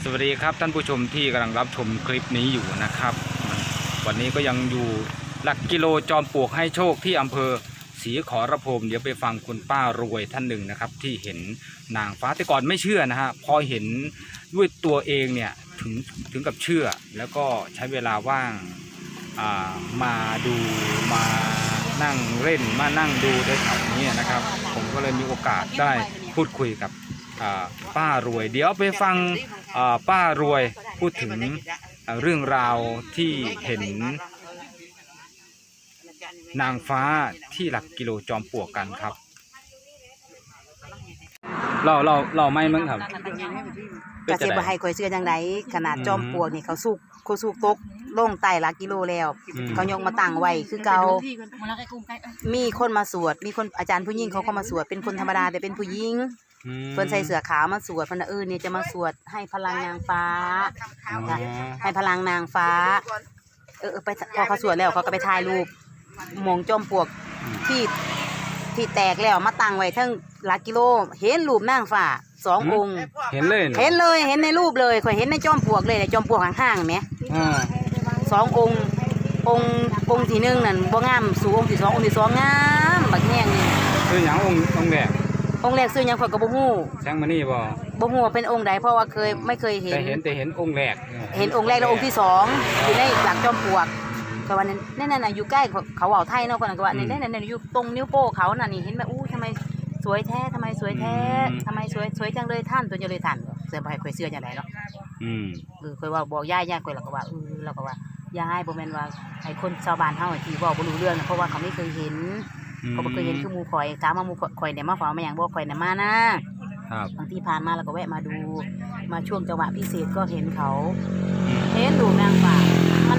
สวัสดีครับท่านผู้ชมที่กำลังรับชมคลิปนี้อยู่นะครับ วันนี้ก็ยังอยู่หลักกิโลจอมปลวกให้โชคที่อำเภอศรีขอรภูมิเดี๋ยวไปฟังคุณป้ารวยท่านหนึ่งนะครับ ที่เห็นนางฟ้าแต่ก่อนไม่เชื่อนะฮะพอเห็นด้วยตัวเองเนี่ยถึงถึงกับเชื่อ แล้วก็ใช้เวลาว่างามาดูมานั่งเล่นมานั่งดูในแถวนี้นะครับ ผมก็เลยมีโอกาสได้พูดคุยกับป้ารวย เดี๋ยวไปฟัง ป้ารวยพูดถึงอ่าเรื่องราวที่เห็น นางฟ้าที่หลักกิโลจอมปลวกกันครับเราเราเราไม่มั้งครับกะสิบ่ให้ข่อยเชื่อจังไดขนาดจอมปลวกนี่เขาสุกเขาสุกตกลงใต้หลักกิโลแล้วอืมเขายกมาตั้งไว้คือเก่ามีคนมาสวด มีคนอาจารย์ผู้หญิงเขาเข้ามาสวดเป็นคนธรรมดาแต่เป็นผู้หญิงอืม เพิ่นใส่เสื้อขาวมาสวดเพิ่นน่ะเออเนี่ยจะมาสวดให้พลังนางฟ้าอ๋อค่ะให้พลังนางฟ้า เออเออไปพอเขาสวดแล้วเขาก็ไปถ่ายรูปหมองจอมปลวกที่ที่แตกแล้วมาตั้งไว้ทั้งหลักกิโล เห็นรูปนางฟ้าสององค์เห็นเลยะเห็นเลยเห็นในรูปเลยข่อยเห็นในจอมปลวกเลยในจอมปลวกห่างๆไหมอ่าสององค์องค์องค์ที่หนึ่งนั่นบ่งามสู่องค์ที่สององค์ที่สองงามบักแห้งนี่คืออย่างองค์องค์แรก องค์แรกซื้อหยังข่อยก็บ่ฮู้แสงมานี่บ่บ่ฮู้ว่าเป็นองค์ใดเพราะว่าเคยไม่เคยเห็แต่นเห็นแต่เห็นองค์แรกเห็นองค์แรกแล้วองค์ที่สองอยู่ในหลักจอมปลวกก็ว่านั่นนั่นน่ะอยู่ใกล้เขาเขาเว้าไทยเนาะคนนั้นก็ว่านั่นนั่นน่ะอยู่ตรงนิ้วโป้เขาน่ะนี่เห็นไหมอู้ทำไมสวยแท้ทำไมสวยแท้ทำไมสวยสวยจังเลยท่านตัวจังเลยท่านเสื้อบ่ให้ข่อยเสื้อจังไดเนาะอืมเออเคยว่าบอกยายยายเคยเราก็ว่าเออเราก็ว่ายายบ่แม่นว่าไอ้คนชาวบ้านเฮาอะที่บอกบ่รู้เรื่องนะเพราะว่าเขาไม่เคยเห็น เขาบ่เคยเห็นคือหมู่ข่อยถามว่าหมู่ข่อยเนี่ยมาฝากมาหยังบ่ข่อยน่ะมานะครับบางทีผ่านมาเราก็แวะมาดู มาช่วงจังหวะพิเศษก็เห็นเขาเห็นดูนางฟ้ามัน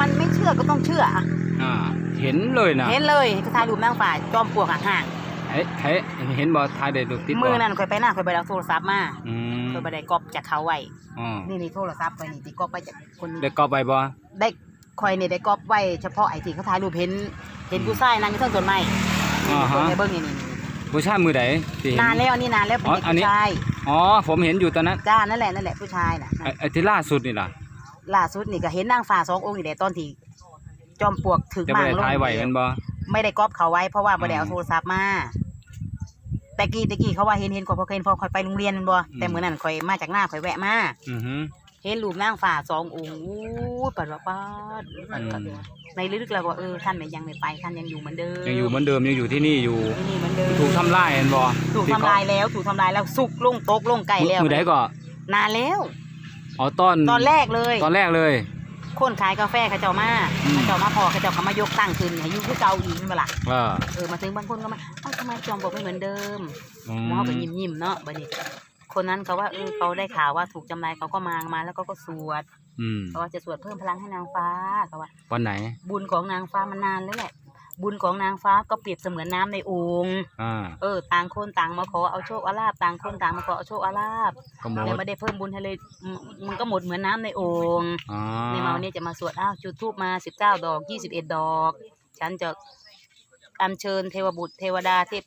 มันไม่เชื่อก็ต้องเชื่ออะอ่าเห็นเลยนะเห็นเลยก็ถ่ายรูปนางฟ้าจอมปลวกห่างเฮ้ยเฮ้ยเห็นบ่ถ่ายได้ดูติดๆบ่มือนั่นข่อยไปหน้าข่อยไปเอาโทรศัพท์มาอืมข่อยบ่ได้ก๊อปจากเขาไว้อ๋อนี่นี่โทรศัพท์ไปนี่ที่ก๊อปไปจากคนได้กอบไปบ่ได้ คอยเนี่ยได้ก๊อปไว้เฉพาะไอ้ที่เขาถ่ายรูปเห็นเห็นผู้ชายนั่งอยู่เทั้งต้นไม้นี่เบิ่งให้เบิ่งนี่นี่ผู้ชายมือใดที่เห็นานแล้วอันนี้นานแล้วเป็นอ๋อเด็กอันนี้ ผู้ชายอ๋อผมเห็นอยู่ตอนนั้นจ้านั่นแหละนั่นแหละผู้ชายน่ะไอ้ไอ้ที่ล่าสุดนี่ล่ะล่าสุดนี่ก็เห็นนางฟ้าสององค์นี่แหละตอนที่จอมปลวกถึงจะมาไม่งได้ลง ถ่ายไว้กันบ่ ไม่ได้ก๊อปเขาไว้เพราะว่าบ่ได้เอาอืมโทรศัพท์มาแต่กี้แต่กี้เขาว่าเห็นเห็นกว่าพอเคยเห็นพอคอยไปโรงเรียนแม่นบ่แต่อืมเมื่อนั้นคอยมาจากหน้าคอยแวะมาอือฮึ เห็นรูปนางฟ้าสององค์อู้ปัดว่าปัดอืม ในลึกๆเราก็ว่าเออท่านไม่ยังไม่ไปท่านยังอยู่เหมือนเดิมยังอยู่เหมือนเดิมยังอยู่ที่นี่อยู่ ที่นี่เหมือนเดิมถูกทำลายเห็นบ่ถูกทำลายแล้ว ถูกทำลายแล้วสุกลงตกลงไก่แล้วมือใดก็นานแล้วอ๋อตอนตอนแรกเลย ตอนแรกเลย คนขายกาแฟเขาเจ้ามาอืม เขาเจ้ามาพอเขาเจ้าเขามายกตั้งขึ้นให้อยู่คือเก่าอีกนั่นบ่ล่ะเออเออมาถึงบางคนก็มาเอ้าทำไมจอมบอกไม่เหมือนเดิมอืหมอก็ยิ้มยิ้มๆเนาะบัดนี้ คนนั้นเขาว่าเออเขาได้ข่าวว่าถูกจำลายเขาก็มามาแล้วก็ก็สวดอืมเขาว่าจะสวดเพิ่มพลังให้นางฟ้าเขาว่า วันไหน บุญของนางฟ้ามันนานแล้วแหละ บุญของนางฟ้าก็เปรียบเสมือนน้ำในโอ่งอ่า เออ ต่างคนต่างมาขอเอาโชคเอาลาบต่างคนต่างมาขอเอาโชคเอาลาบก็หมแล้วดไม่ได้เพิ่มบุญให้เลยอืมมันก็หมดเหมือนน้ำในโอ่ง อ๋อนี่มาวันนี้จะมาสวดอ้าวจุดทูปมาสิบเก้าดอกยี่สิบเอ็ดดอก ฉันจะ อัญเชิญเทวบุตร เทวดาเทพ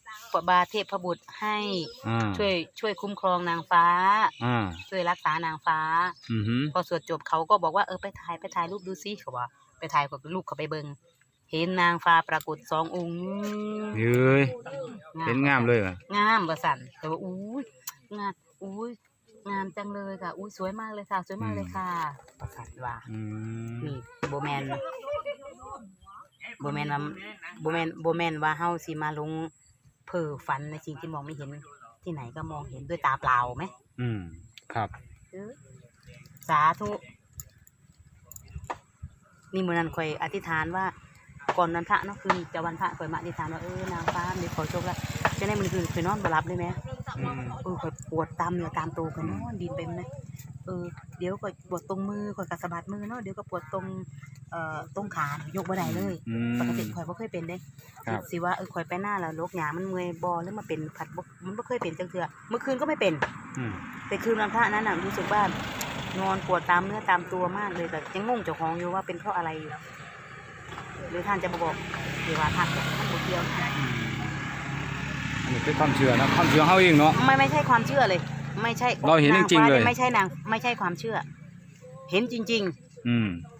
บาเทพบุตรให้อ่าช่วยช่วยคุ้มครองนางฟ้า อ่าช่วยรักษานางฟ้า อือฮึพอสวดจบเขาก็บอกว่าเออไปถ่ายไปถ่ายรูปดูซิเขาว่าไปถ่ายกับลูกเขาไปเบิงเห็นนางฟ้าปรากฏสององค์เย้ยเห็นงามเลยเหรองามประสันแต่ว่าอุ้ยงามอุ้ยงามจังเลยค่ะอุ้ยสวยมากเลยค่ะ สวยมากเลยค่ะประสันว่าอืมนี่โบแมนโบแมนว่าโบแมนโบแมนว่าเฮาสิมาลงเพ้อฝันในสิ่งที่มองไม่เห็น ที่ไหนก็มองเห็นด้วยตาเปล่าไหมอืม ครับ เออสาธุ นี่มือนั้นข่อยอธิษฐานว่า ก่อนวันพระเนาะคืนจะวันพระข่อยมาอธิษฐานว่าเออนางฟ้าเดี๋ยวขอโชคละจะได้มันคืนข่อยนอนบ่หลับเลยไหมอืม เออข่อยปวดตามเนื้อตามตัวข่อยนอนดินไปไหมเออเดี๋ยวข่อยปวดตรงมือข่อยกระสะบัดมือเนาะเดี๋ยวก็ปวดตรง เอ่อตรงขายกบ่ได้เลย อืม ปกติข่อยบ่เคยเป็นเด้ครับ สิว่าเออข่อยไปหน้าแล้วโรคหยามันเมื่อยบ่หรือมาเป็นผัดบ่มันบ่เคยเป็นจังเทื่อเมื่อคืนก็ไม่เป็น อืม แต่คืนวันพระนั้นน่ะรู้สึกว่านอนปวดตามเนื้อตามตัวมากเลยแต่ยังงงเจ้าของอยู่ว่าเป็นเพราะอะไรอยู่หรือท่านจะมาบอกเดี๋ยวว่าท่านท่านบอกเดียวนะอันนี้เป็นความเชื่อนะความเชื่อเฮาเองเนาะ ไม่ไม่ใช่ความเชื่อเลย ไม่ใช่เราเห็นจริงๆฟ้าเลย ไม่ใช่นางไม่ใช่ความเชื่อ เห็นจริง อืม ๆ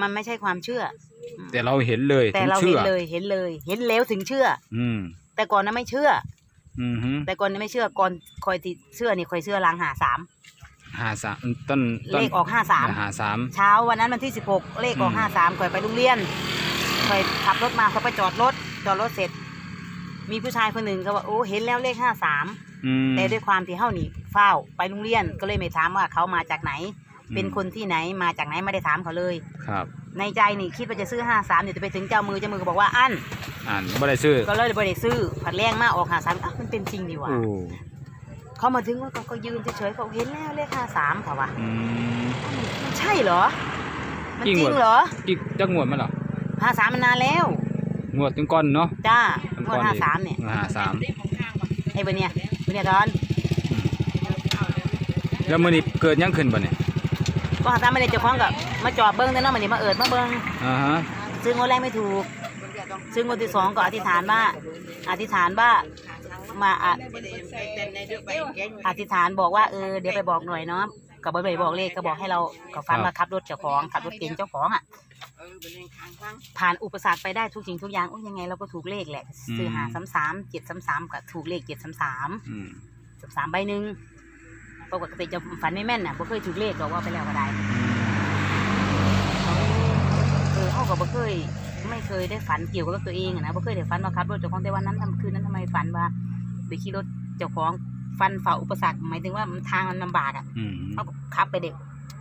มันไม่ใช่ความเชื่อ แต่เราเห็นเลยแต่ถึงเราเชื่เห็อนเลยเห็นเลย เห็นแล้วถึงเชื่อ อืม แต่ก่อนนั้นไม่เชื่อ อืมฮึแต่ก่อนนั้นไม่เชื่อก่อนคอยติเชื่อนี่คอยเชื่อลางหาสามหาสามต้นต้นเลขออกห้าสาม หาสาม เช้าวันนั้นวันที่สิบหกเลขออกอืม ห้าสามคอยไปโรงเรียนคอยขับรถมาเขาไปจอดรถ จอดรถเสร็จ มีผู้ชายคนหนึ่งเขาว่าโอ้เห็นแล้วเลขห้าสามอืมแต่ด้วยความที่เฮานี่เฝ้าไปโรงเรียนก็เลยไม่ถามว่าเขามาจากไหน เป็นคนที่ไหนมาจากไหนไม่ได้ถามเขาเลย ครับ ในใจนี่คิดว่าจะซื้อห้าสามเดี๋ยวจะไปถึงเจ้ามือเจ้ามือก็บอกว่าอันอ่านไม่ได้ชื่อก็เลยบ่ได้ซื้อผัดแรงมากออกหาสามอ้าวมันเป็นจริงดีว่ะโอ้เขามาถึงว่าก็ก็ยืนเฉยๆเขาเห็นแล้วเลขห้าสามเขาว่าอืม มันใช่เหรอ มันจริงจริงเหรอเหรอกี่จักงวดมาหรอห้าสามมันนานแล้ว งวดถึงก้อนเนาะจ้าถึงงวดห้าสามเนี่ยหาสามไอ้เบอร์เนี่ยเบอร์เนี่ยตอน แล้วมื้อนี้เกิดหยังขึ้นบ่เนี่ย ก็หาสามไม่ได้เจ้าของกับมาจอดเบิ้งแต่เน้องมันนี่มาเอิดมาเบิ้งอ่าฮะซื้องวดแรกไม่ถูก ซื้องวดที่สองก็อธิษฐานว่าอธิษฐานว่ามาอะอธิษฐานบอกว่าเออเดี๋ยวไปบอกหน่อยเนาะกับบไปบอกเลขก็บอกให้เราก็ฟันมาขับรถเจ้าของขับรถเก๋งเจ้าของอะผ่านอุปสรรคไปได้ทุกสิ่งทุกอย่างโอ้ยยังไงเราก็ถูกเลขแหละ ซื้อหาสามสามเจ็ดสามสามก็ถูกเลขเจ็ดสามสามอืมสามสามใบหนึ่ง ปกติจะฝันไม่แม่นน่ะบ่เคยถูกเลขหรอกว่าไปแล้วก็ได้เออเขาก็บ่เคยไม่เคยได้ฝันเกี่ยวกับรถตัวเองอะนะบ่เคยได้ฝันว่าขับรถเจ้าของแต่วันนั้นทำคืนนั้นทำไมฝันว่าไปขี่รถเจ้าของฟันฝ่าอุปสรรคหมายถึงว่ามันทางมันลำบากอะอืมเขาก็ขับไปเด็ก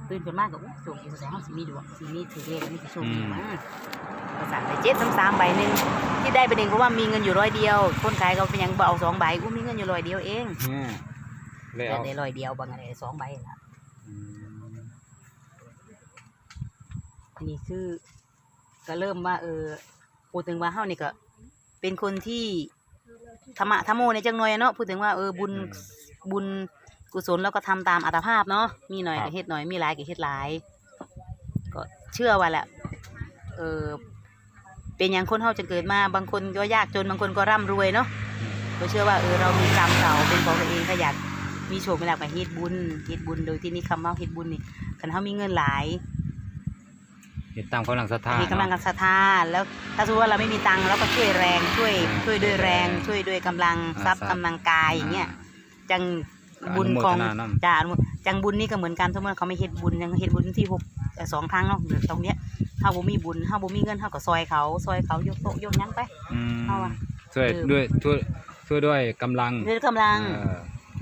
ตื่นขึ้นมาก็อู้โชคดีแสดงว่าสิมีดวงสิมีถือเลขอันนี้คือโชคดีอืมมากอุปสรรคไปเจ็ดสามสามใบหนึ่งที่ได้ไปเองเพราะว่ามีเงินอยู่ร้อยเดียวคนขายเขาเป็นยังบ่เอาสองใบอู้มีเงินอยู่ร้อยเดียวเอง เนี่ยแล้แต่วได้ร้อยเดียวบางอะไรสองใบละอืมอันนี้คือ ก็เริ่มว่า เออพูดถึงว่าเฮานี่ก็ เป็นคนที่ธรรมะธรรมโมในจังหน่อยอะเนาะพูดถึงว่าเออบุญบุญกุศลแล้วก็ทำตามอัตภาพเนาะมีหน่อยก็เฮ็ดหน่อยมีหลายก็เฮ็ดหลาย ก็เชื่อว่าแหละเออเป็นอย่างคนเฮาจะเกิดมาบางคนก็ยากจนบางคนก็ร่ำรวยเนาะก็เชื่อว่าเออเรามีกรรมเก่าเป็นของตัวเองถ้าอยาก มีโชคมีลาภก็เฮ็ดบุญเฮ็ดบุญโดยที่นี่คำว่าเฮ็ดบุญนี่คันเฮามีเงินหลายเห็นตามกำลังศรัทธามีกำลังเนาะกับศรัทธาแล้วถ้าสมมติว่าเราไม่มีตังค์เราก็ช่วยแรงช่วยอ่าช่วยด้วยแรง ช่วยด้วยกำลังอ่าทรัพย์ทรัพย์กำลังกายอย่างเงี้ยจังก็บุญอนุโมของทนานำจาอนุโมจังบุญนี่ก็เหมือนกันสมมติว่าเขาไม่เฮ็ดบุญยังเฮ็ดบุญที่หกเอ่อสองครั้งเนาะตรงเนี้ยถ้าบ่มีบุญถ้าบ่มีเงินเท่ากับซอยเขาซอยเขายกโต๊ะยกหยังไปอืมเอาอะช่วยเออด้วยช่วยช่วยด้วยกำลังด้วยกำลังเออ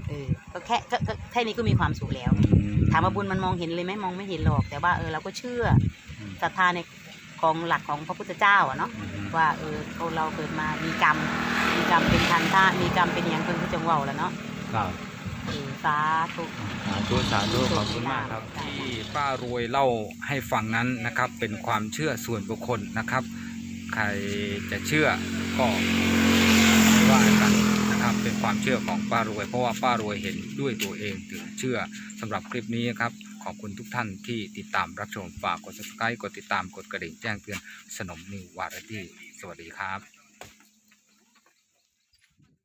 เออ ก็แค่ก็ก็แค่นี้ก็มีความสุขแล้วอืมถามว่าบุญมันมองเห็นเลยไหมมองไม่เห็นหรอก แต่ว่าเออเราก็เชื่ออืมศรัทธาในของหลักของพระพุทธเจ้าอะเนาะอืมว่าเออคนเราเกิดมามีกรรม มีกรรมเป็นทันท่ามีกรรมเป็นอย่างเป็นผู้จังเว่าแล้วเนาะครับเออสาธุ สาธุสาธุขอบคุณมากครับ ที่ป้ารวยเล่าให้ฟังนั้นนะครับ เป็นความเชื่อส่วนบุคคลนะครับ ใครจะเชื่อก็ไม่ว่ากันนะ ความเชื่อของป้ารวย เพราะว่าป้ารวยเห็นด้วยตัวเองถึงเชื่อสำหรับคลิปนี้ครับขอบคุณทุกท่านที่ติดตามรับชมฝากกด subscribe กดติดตามกดกระดิ่งแจ้งเตือนสนมนิววารตี้สวัสดีครับ